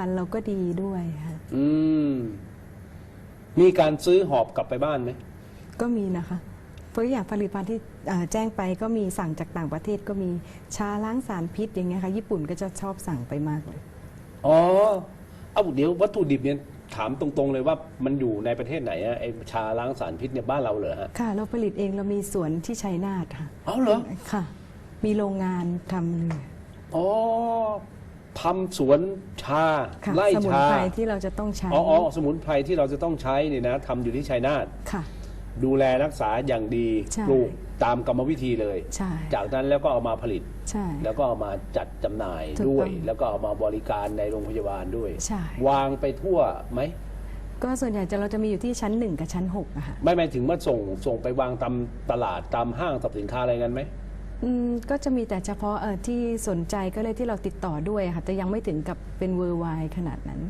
ภัณฑ์เราก็ดีด้วยค่ะอืม มีการซื้อหอบกลับไปบ้านไหมก็มีนะคะเพราะอย่างผลิตภัณฑ์ที่เอ่อแจ้งไปก็มีสั่งจากต่างประเทศก็มีชาล้างสารพิษอย่างเงี้ยค่ะญี่ปุ่นก็จะชอบสั่งไปมากเลย อ๋อเอาเดี๋ยววัตถุดิบเนี่ยถามตรงๆเลยว่ามันอยู่ในประเทศไหนอะไอชาล้างสารพิษเนี่ยบ้านเราเหรอฮะค่ะ เราผลิตเองเรามีสวนที่ชัยนาทค่ะ เอาเหรอค่ะ มีโรงงานทำเลยอ๋อ ทำสวนชาค่ะไล่สมุนชาไพรที่เราจะต้องใช้ อ๋ออ๋อสมุนไพรที่เราจะต้องใช้เนี่ยนะทำอยู่ที่ชัยนาทค่ะ ดูแลรักษาอย่างดีใช่ ปลูกตามกรรมวิธีเลย ใช่ จากนั้นแล้วก็เอามาผลิต ใช่ แล้วก็เอามาจัดจำหน่ายถูกต้องด้วยแล้วก็เอามาบริการในโรงพยาบาลด้วย ใช่ วางไปทั่วไหมก็ส่วนใหญ่จะเราจะมีอยู่ที่ชั้นหนึ่งกับชั้นหกอะค่ะ ไม่หมายถึงว่าส่งส่งไปวางตามตลาดตามห้างสรรพสินค้าอะไรกันไหม อืมก็จะมีแต่เฉพาะเออที่สนใจก็เลยที่เราติดต่อด้วยอะค่ะแต่ยังไม่ถึงกับเป็นเวอร์ไวขนาดนั้น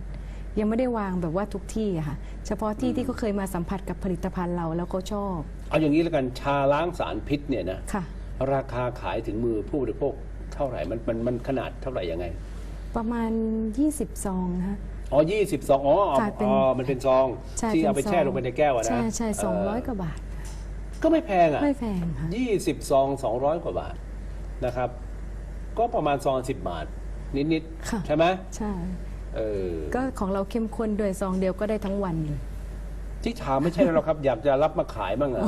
ยังไม่ได้วางแบบว่าทุกที่อะค่ะ เฉพาะที่ที่เขาเคยมาสัมผัสกับผลิตภัณฑ์เราแล้วเขาชอบเอาอย่างนี้แล้วกันชาล้างสารพิษเนี่ยนะค่ะ ราคาขายถึงมือผู้บริโภคเท่าไหร่มันมันมันขนาดเท่าไหร่ยังไงประมาณ 20ซองนะคะ อ๋อยี่สิบซองอ๋ออ๋อค่ะเป็นอ๋อมันเป็นซอง ใช่ที่เอาไปนซแช่ลงไปในแก้วอะนะใช่ใช่สองร้อยเกว่าบาท ก็ไม่แพงอะไม่แพงค่ะยี่สิบซองสองร้อยกว่าบาทนะครับ ก็ประมาณซองสิบบาท นิดค่ะ ๆ ใช่ไหมใช่ เออก็ของเราเข้มข้นด้วยซองเดียวก็ได้ทั้งวันเลย ที่ถามไม่ใช่หรอกครับ อยากจะรับมาขายบ้างอะ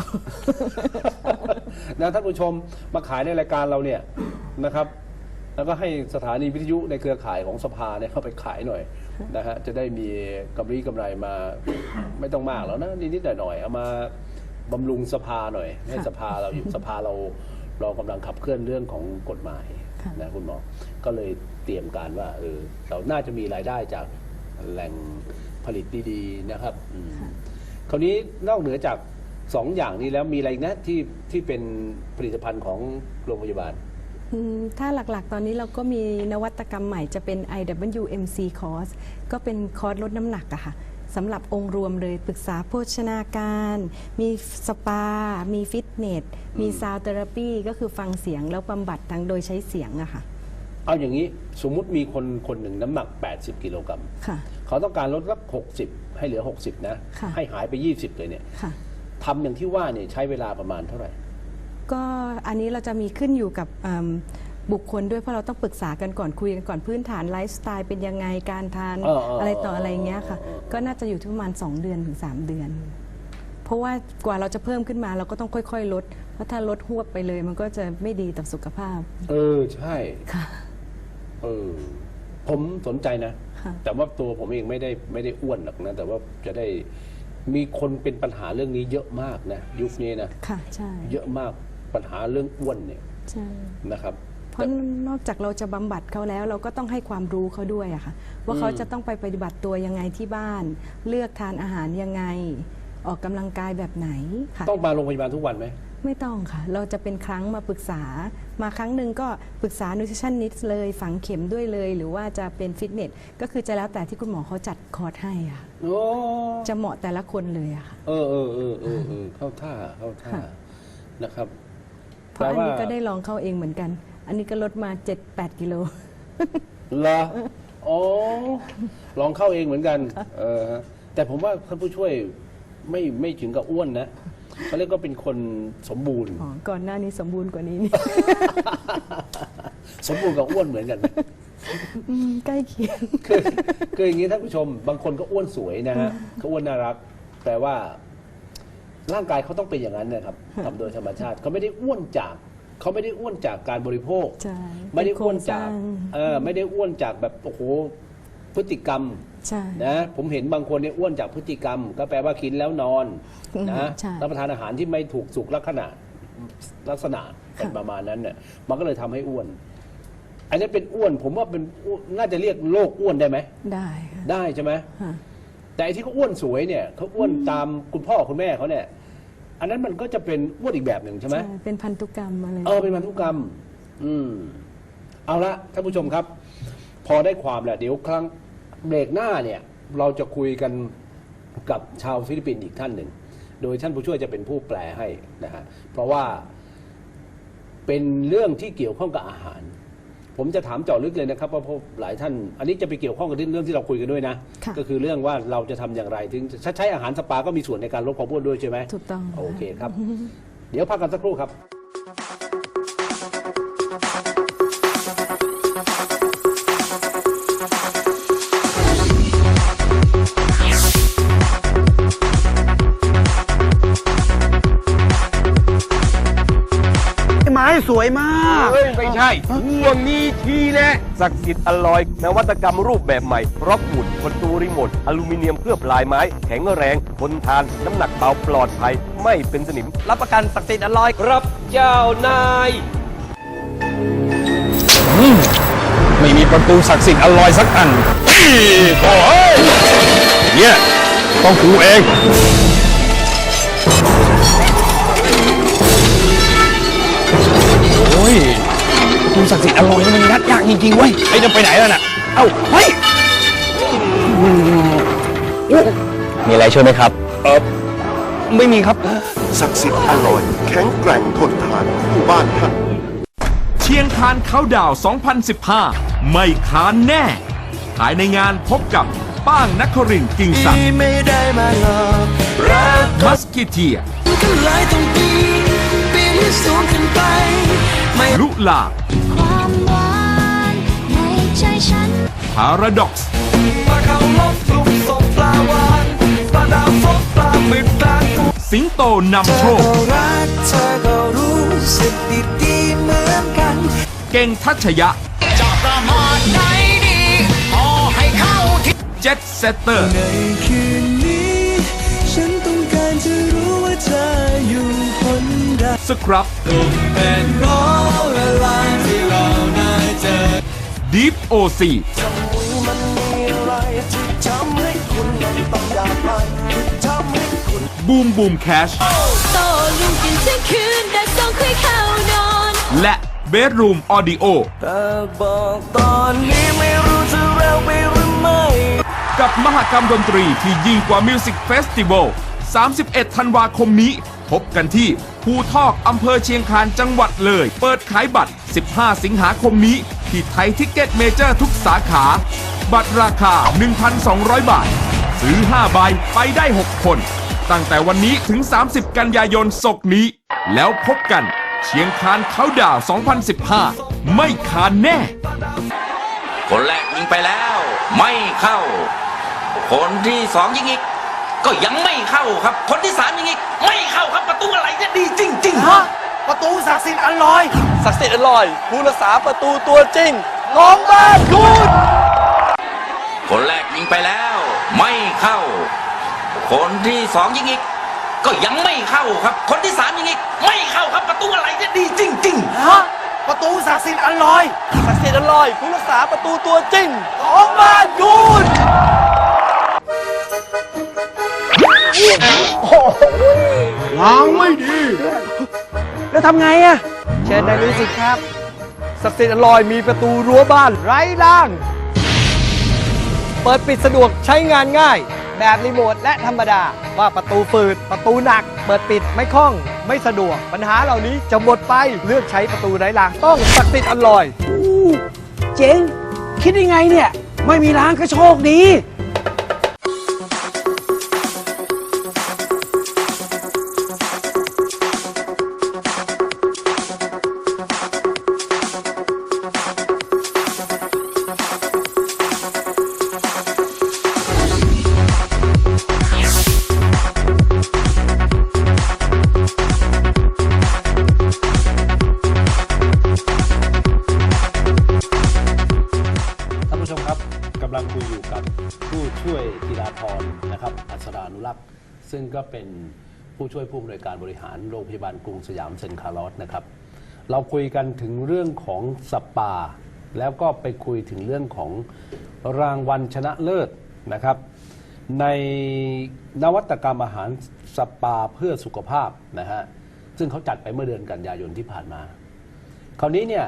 นะท่านผู้ชมมาขายในรายการเราเนี่ยนะครับ แล้วก็ให้สถานีวิทยุในเครือข่ายของสภาเนี่ยเข้าไปขายหน่อยนะฮะจะได้มีกำไรกำไรมา ไม่ต้องมากแล้วนะนิดๆหน่อยๆเอามา บำรุงสภาหน่อย ให้สภาเราอยู่สภาเราเรากำลังขับเคลื่อนเรื่องของกฎหมายค่ะนะคุณหมอ ก็เลยเตรียมการว่าเออเราน่าจะมีรายได้จากแหล่งผลิตดีๆนะครับอืมคราวนี้นอกเหนือจากสองอย่างนี้แล้วมีอะไรอีกนะที่ที่เป็นผลิตภัณฑ์ของโรงพยาบาล อืมถ้าหลักๆ ตอนนี้เราก็มีนวัตกรรมใหม่จะเป็น IWMC course ก็เป็นคอร์สลดน้ำหนักอะค่ะ สำหรับองค์รวมเลยปรึกษาโภชนาการ มีสปา มีฟิตเนส มีซาวเทอราปีก็คือฟังเสียงแล้วบำบัดทางโดยใช้เสียงอะค่ะ เอาอย่างนี้สมมุติมีคนคนหนึ่งน้ำหนัก 80 กิโลกรัมค่ะ เขาต้องการลดสัก60 ให้เหลือ 60 นะ ค่ะ ให้หายไป 20 เลยเนี่ยค่ะ ทำอย่างที่ว่าเนี่ยใช้เวลาประมาณเท่าไหร่ ก็อันนี้เราจะมีขึ้นอยู่กับเอิ่ม บุคคลด้วยเพราะเราต้องปรึกษากันก่อนคุยกันก่อนพื้นฐานไลฟ์สไตล์เป็นยังไงการทานเออเอออะไรต่ออะไรเงี้ยค่ะเออเออก็น่าจะอยู่ที่ประมาณ 2 เดือนถึง 3 เดือน เพราะว่ากว่าเราจะเพิ่มขึ้นมาเราก็ต้องค่อยๆ ลด เพราะถ้าลดหวบไปเลย มันก็จะไม่ดีต่อสุขภาพเออใช่ ค่ะ เออ ผมสนใจนะ ค่ะ แต่ว่าตัวผมเองไม่ได้ไม่ได้อ้วนหรอกนะ แต่ว่าจะได้มีคนเป็นปัญหาเรื่องนี้เยอะมากนะ ยุคนี้นะ ค่ะใช่เยอะมากปัญหาเรื่องอ้วนเนี่ยใช่นะครับ เพราะนอกจากเราจะบำบัดเขาแล้ว เราก็ต้องให้ความรู้เขาด้วยอะค่ะว่าเขาจะต้องไปปฏิบัติตัวยังไงที่บ้าน เลือกทานอาหารยังไง ออกกำลังกายแบบไหนค่ะต้องมาโรงพยาบาลทุกวันไหมไม่ต้องค่ะ เราจะเป็นครั้งมาปรึกษา มาครั้งหนึ่งก็ปรึกษา nutritionist เลย ฝังเข็มด้วยเลย หรือว่าจะเป็นฟิตเนส ก็คือจะแล้วแต่ที่คุณหมอเขาจัดคอร์สให้อะโอ้จะเหมาะแต่ละคนเลยอะค่ะ เออเออเออเออเออเข้าท่าเข้าท่าค่ะนะครับ เพราะอันนี้แปลว่าก็ได้ลองเข้าเองเหมือนกัน อันนี้ก็ลดมา 7-8 กิโล เหรออ๋อ ลองเข้าเองเหมือนกัน เออฮะแต่ผมว่าท่านผู้ช่วยไม่ไม่ถึงกับอ้วนนะเขาเรียกว่าเป็นคนสมบูรณ์ อ๋อ ก่อนหน้านี้สมบูรณ์กว่านี้นี่ สมบูรณ์กับอ้วนเหมือนกันไหม อืมใกล้เคียง คือคืออย่างนี้ท่านผู้ชม บางคนก็อ้วนสวยนะฮะเขาอ้วนน่ารัก แต่ว่าร่างกายเขาต้องเป็นอย่างนั้นนะครับทำโดยธรรมชาติเขาไม่ได้อ้วนจาก เขาไม่ได้อ้วนจากการบริโภค ใช่ไม่ได้อ้วนเป็นโครงสจากร้าง เออไม่ได้อ้วนจากแบบโอ้โหพฤติกรรม ใช่ นะผมเห็นบางคนเนี่ยอ้วนจากพฤติกรรม ก็แปลว่ากินแล้วนอนอืมนะใช่รับประทานอาหารที่ไม่ถูกสุขลักษณะลักษณะเป็นประมาณนั้นเนี่ยมันก็เลยทำให้อ้วน อันนี้เป็นอ้วน ผมว่าเป็นอ้วนน่าจะเรียกโรคอ้วนได้ไหมได้ค่ะได้ใช่ไหมค่ะ แต่ไอ้ที่เขาอ้วนสวยเนี่ยเขาอ้วนตามคุณพ่อคุณแม่เขาเนี่ย อันนั้นมันก็จะเป็นอ้วนอีกแบบหนึ่งใช่ไหม ใช่เป็นพันธุกรรมอะไรเออเป็นพันธุกรรม อืม เอาละท่านผู้ชมครับ พอได้ความแล้วเดี๋ยวครั้งเบรกหน้าเนี่ย เราจะคุยกันกับชาวฟิลิปปินส์อีกท่านหนึ่ง โดยท่านผู้ช่วยจะเป็นผู้แปลให้นะฮะเพราะว่าเป็นเรื่องที่เกี่ยวข้องกับอาหาร ผมจะถามเจาะลึกเลยนะครับเพราะเพราะหลายท่าน อันนี้จะไปเกี่ยวข้องกับเรื่องที่เราคุยกันด้วยนะ ค่ะ ก็คือเรื่องว่าเราจะทำอย่างไรถึงถ้าใช้อาหารสปาก็มีส่วนในการลดความอ้วนด้วยใช่ไหมถูกต้อง โอเคครับ เดี๋ยวพักกันสักครู่ครับ สวยมาก เฮ้ยไม่ใช่ห่วงนี้ทีแนะศักดิ์สิทธิ์อลอย นวัตกรรมรูปแบบใหม่ร็อกหมุดประตูรีโมทอลูมิเนียมเคลือบลายไม้ แข็งแรงทนทาน น้ำหนักเบาปลอดภัย ไม่เป็นสนิม รับประกันศักดิ์สิทธิ์อร่อยครับเจ้านายไม่มีประตูศักดิ์สิทธิ์อร่อยสักอันอีโอ้ยเนี่ยต้องกูเอง ประตูศักดิ์สิทธิ์อร่อยนี่มันงัดยากจริงๆเว้ยไอ้จะไปไหนแล้วน่ะ เอ้าเฮ้ยมีอะไรช่วยไหมครับ เออไม่มีครับ ศักดิ์สิทธิ์อร่อย แข็งแกร่งทนทานคู่บ้านท่านเชียงคานเขาดาว 2015 ไม่คานแน่ภายในงานพบกับป้างนักครินทร์กิ่งศักดิ์ไม่ได้มาหลอกรักมัสกิเทียกันหลายต้องปีปีนให้สูงขึ้นไป ไม่ลุลาความหวานในใจฉัน พาราด็อกซ์ปลาเขาลบลุกศพปลาหวานปลาดาวฟกปลาหมึกปลากูสิงโตนำเธโชอคก็รักเธอก็รู้สึกดีๆเหมือนกัน เก่งทัชยะจะประมาทไหนดีพอให้เข้าที่เจ็ตเซตเตอร์ในคืนนี้ ฉันต้องการจะรู้ว่าเธออยู่คนใดสครับ เป็นเพราะเวลาที่เราได้เจอดีฟโอซีมันมีอะไรที่ทำให้คุณนั้นต้องอยากไปที่ทำให้คุณบูมบูมแคชโตลุงกินเที่ยงคืนแดดส่องคุยเข้านอนและเบดรูมออดิโอแต่บอกตอนนี้ไม่รู้จะเร็วไปหรือไม่กับมหกรรมดนตรีที่ยิ่งกว่ามิวสิกเฟสติวัล31 ธันวาคมนี้ พบกันที่ ภูทอกอำเภอเชียงคานจังหวัดเลย เปิดขายบัตร 15 สิงหาคมนี้ ที่ไทยทิกเก็ตเมเจอร์ทุกสาขา บัตรราคา 1,200 บาท ซื้อ 5 ใบไปได้ 6 คน ตั้งแต่วันนี้ถึง 30 กันยายนศกนี้ แล้วพบกัน เชียงคานเขาดาว 2015 ไม่คานแน่ คนแรกยิงไปแล้ว ไม่เข้า คนที่สองยิงอีก ก็ยังไม่เข้าครับ คนที่สามยิงอีกไม่เข้าครับประตูอะไรเนี่ยดีจริงๆประตูศักดิ์สิทธิ์อร่อย ศักดิ์สิทธิ์อร่อย ผู้รักษาประตูตัวจริงน้องบ้านคุณคนแรกยิงไปแล้ว ไม่เข้า คนที่สองยิงอีก ก็ยังไม่เข้าครับ คนที่สามยิงอีก ไม่เข้าครับประตูอะไรเนี่ยดีจริงๆประตูศักดิ์สิทธิ์อร่อย ศักดิ์สิทธิ์อร่อย ผู้รักษาประตูตัวจริงน้องบ้านคุณ ล้างไม่ดี แล้วทำไงอะเชิญได้เลยสิครับ ศักดิ์สิทธิ์อร่อยมีประตูรั้วบ้านไร้ล่าง เปิดปิดสะดวกใช้งานง่าย แบบรีโมทและธรรมดา ว่าประตูฝืด ประตูหนัก เปิดปิดไม่คล่อง ไม่สะดวก ปัญหาเหล่านี้จะหมดไปเลือกใช้ประตูไร้ล่าง ต้องศักดิ์สิทธิ์อร่อยเจ๋ง คิดยังไงเนี่ย ไม่มีล้างก็โชคดี ผู้ช่วยผู้อำนวยการบริหารโรงพยาบาลกรุงสยามเซนคาร์ลอสนะครับ เราคุยกันถึงเรื่องของสปา แล้วก็ไปคุยถึงเรื่องของรางวัลชนะเลิศนะครับ ในนวัตกรรมอาหารสปาเพื่อสุขภาพนะฮะซึ่งเขาจัดไปเมื่อเดือนกันยายนที่ผ่านมา คราวนี้เนี่ย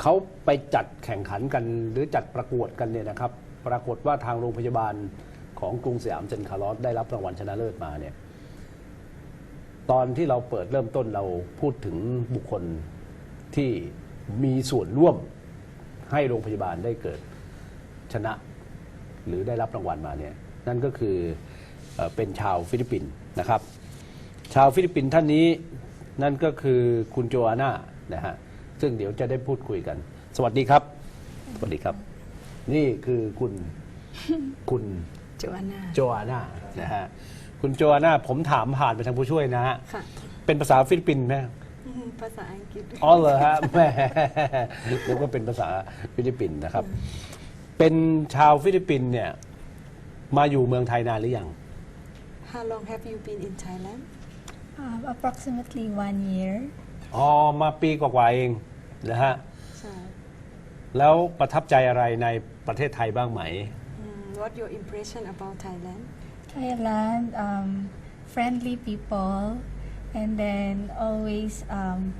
เขาไปจัดแข่งขันกันหรือจัดประกวดกันเนี่ยนะครับ ปรากฏว่าทางโรงพยาบาลของกรุงสยามเซนคาร์ลอสได้รับรางวัลชนะเลิศมาเนี่ย ตอนที่เราเปิดเริ่มต้นเราพูดถึงบุคคลที่มีส่วนร่วมให้โรงพยาบาลได้เกิดชนะ หรือได้รับรางวัลมาเนี่ยนั่นก็คือเอ่อเป็นชาวฟิลิปปินส์นะครับ ชาวฟิลิปปินส์ท่านนี้นั่นก็คือคุณโจอาน่านะฮะซึ่งเดี๋ยวจะได้พูดคุยกัน สวัสดีครับ สวัสดีครับ นี่คือคุณคุณโจอาน่าโจอาน่านะฮะ คุณโจอาน่าผมถามผ่านไปทางผู้ช่วยนะฮะ ค่ะ เป็นภาษาฟิลิปปินส์ไหมอืมภาษาอังกฤษอ๋อเหรอฮะแหม่นึกว่าเป็นภาษาฟิลิปปินส์นะครับ เป็นชาวฟิลิปปินส์เนี่ยมาอยู่เมืองไทยนานหรือยัง How long have you been in Thailand um, approximately one year อ๋อมาปีกว่าๆเองนะฮะ ใช่ แล้วประทับใจอะไรในประเทศไทยบ้างไหมอืม What your impression about Thailand Thailand um, friendly people and then always um,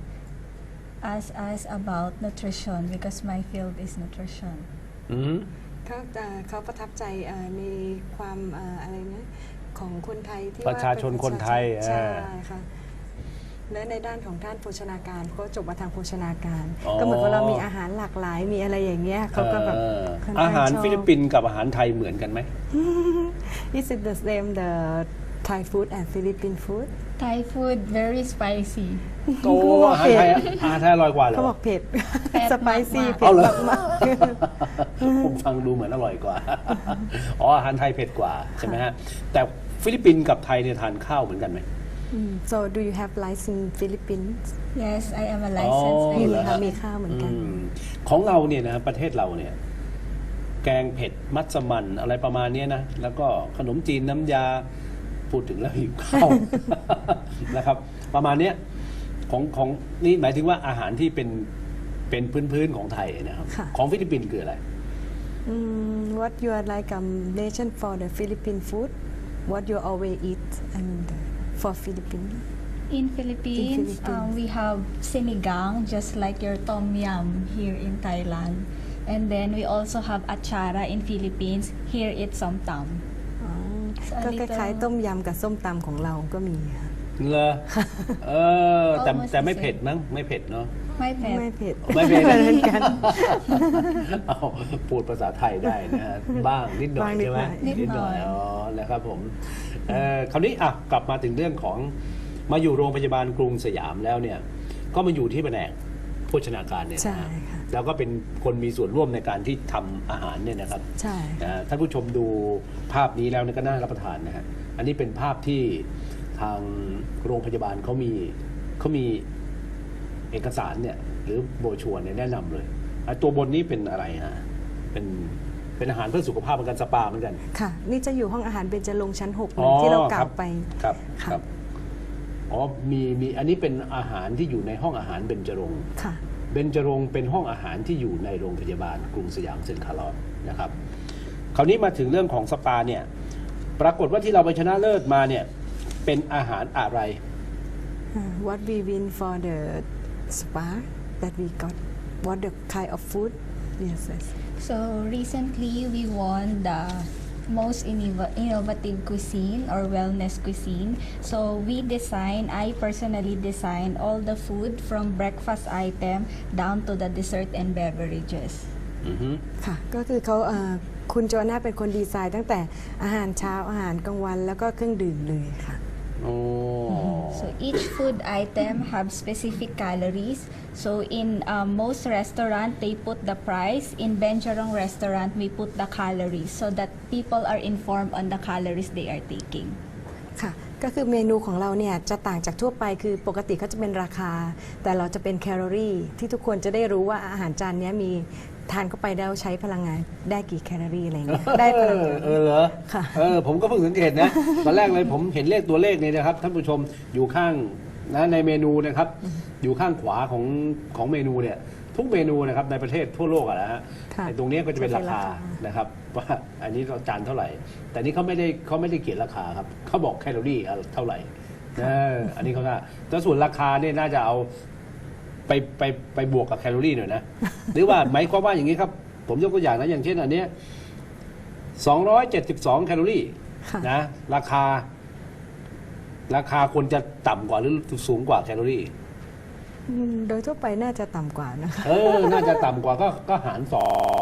ask us about nutrition because my field is nutrition อืมเขาเอ่อเขาประทับใจเอ่อในความเอ่ออะไรนะของคนไทยที่ประชาชนว่เป็คนไทยใช่เออค่ะ และในด้านของด้านโภชนาการเขาจบมาทางโภชนาการ อ๋อ ก็เหมือนกับเรามีอาหารหลากหลายมีอะไรอย่างเงี้ยเขาก็แบบเอ่อค่นข้งอาหารชอบฟิลิปปินส์กับอาหารไทยเหมือนกันไหม Is it the same the Thai food and Philippine food Thai food very spicy โตอาหารไทยอาหารไทยอร่อยกว่าเหรอเขาบอกเผ็ด เผ็ด สไปซี่มากๆเผ็เอาดเหรอมากผมฟังดูเหมือนอร่อยกว่า อ๋ออาหารไทยเผ็ดกว่าใช่ไหมฮะแต่ฟิลิปปินส์กับไทยเนี่ยทานข้าวเหมือนกันไหม ๆอืม so do you have license in Philippines yes I am a licensed อ๋อมี เหรอค่ะฮะมีข้าวเหมือนกัน อืมของเราเนี่ยนะประเทศเราเนี่ย แกงเผ็ดมัสมั่นอะไรประมาณเนี้ยนะ แล้วก็ขนมจีนน้ำยาพูดถึงแล้วหิวข้าว นะครับ ประมาณเนี้ยของของนี่หมายถึงว่าอาหารที่เป็นเป็นพื้นพื้นๆของไทยนะครับ ค่ะ ของฟิลิปปินส์คืออะไรอืม what you are like um nation for the Philippine food what you always eat and for Philippines in Philippines, Philippines. Um, we have sinigang just like your tom yum here in Thailand and then we also have achara in Philippines here it's somtam อ๋อ It's a ก็ค little- ล้ายๆต้มยำกับส้มตำของเราก็มีค่ะเลอเออ แต่ Almost แต่ไม่ the same เผ็ดมั้ง ไม่เผ็ดเนาะ my pet ไม่เผ็ด ไม่เผ็ดเหมือนกัน เอาพูดภาษาไทยได้นะฮะบ้างนิดหน่อยบ้างนิดใช่ไหมหน่อย นิดหน่อย อ๋อนะครับผมเอ่อคราวนี้อะกลับมาถึงเรื่องของมาอยู่โรงพยาบาลกรุงสยามแล้วเนี่ย ก็มาอยู่ที่แผนกโภชนาการเนี่ยใช่นะฮะค่ะ แล้วก็เป็นคนมีส่วนร่วมในการที่ทำอาหารเนี่ยนะครับ ใช่ นะฮะท่านผู้ชมดูภาพนี้แล้วเนี่ยก็น่ารับประทานนะฮะ อันนี้เป็นภาพที่ทางโรงพยาบาลเขามีเขามี เอกสารเนี่ยหรือโบรชัวร์เนี่ยแนะนำเลยอะตัวบนนี้เป็นอะไรฮะเป็นเป็นอาหารเพื่อสุขภาพเหมือนกันสปาเหมือนกัน ค่ะ นี่จะอยู่ห้องอาหารเบญจรงค์ชั้น6อ๋อที่เรากคล่ารัวบไปครับค่ะครับอ๋อมีมีอันนี้เป็นอาหารที่อยู่ในห้องอาหารเบญจรงค์ค่ะเบญจรงค์เป็นห้องอาหารที่อยู่ในโรงพยาบาลกรุงสยามเซ็นทรัลลอดนะครับ คราวนี้มาถึงเรื่องของสปาเนี่ยปรากฏว่าที่เราไปชนะเลิศมาเนี่ยเป็นอาหารอะไร Uh, what we win for the spa that we got what the kind of food yes yes So recently we won the most innov- innovative cuisine or wellness cuisine. So we design, I personally design all the food from breakfast item down to the dessert and beverages. อือฮึค่ะ ก็คือเขาเอ่อคุณโจน่าเป็นคนดีไซน์ตั้งแต่อาหารเช้าอาหารกลางวันแล้วก็เครื่องดื่มเลยค่ะ โอ้ So each food item have specific calories. So in uh, most restaurant they put the price. In Benjarong restaurant we put the calories so that people are informed on the calories they are taking. ค่ะ ก็คือเมนูของเราเนี่ยจะต่างจากทั่วไปคือปกติเขาจะเป็นราคา แต่เราจะเป็นแคลอรี่ที่ทุกคนจะได้รู้ว่าอาหารจานเนี้ยมี ทานเข้าไปแล้วใช้พลังงานได้กี่แคลอรี่อะไรอย่างเงี้ยได้พลังงาน เออเหรอค่ะเออผมก็เพิ่งสังเกตนะตอนแรกเลยผมเห็นเลขตัวเลขเนี่ยนะครับท่านผู้ชมอยู่ข้างนะในเมนูนะครับ อยู่ข้างขวาของของเมนูเนี่ยทุกเมนูนะครับในประเทศทั่วโลกอะนะฮะค่ะไอ้ตรงเนี้ยก็จะเป็นราคาจะเป็นราคาน นะครับว่าอันนี้เราจานเท่าไหร่ แต่นี่เขาไม่ได้เขาไม่ได้เขียนราคาครับเขาบอกแคลอรี่เท่าไหร่เอออันนี้เขาน่าแต่ส่วนราคาเนี่ยน่าจะเอา ไปไปไปบวกกับแคลอรี่หน่อยนะ หรือว่าหมายความว่าอย่างนี้ครับ ผมยกตัวอย่างนะอย่างเช่นอันเนี้ย272 แคลอรี่ค่ะ นะ ราคา ราคาควรจะต่ำกว่าหรือสูงกว่าแคลอรี่ อืมโดยทั่วไปน่าจะต่ำกว่านะคะ เออ น่าจะต่ำกว่าก็ก็หารสอง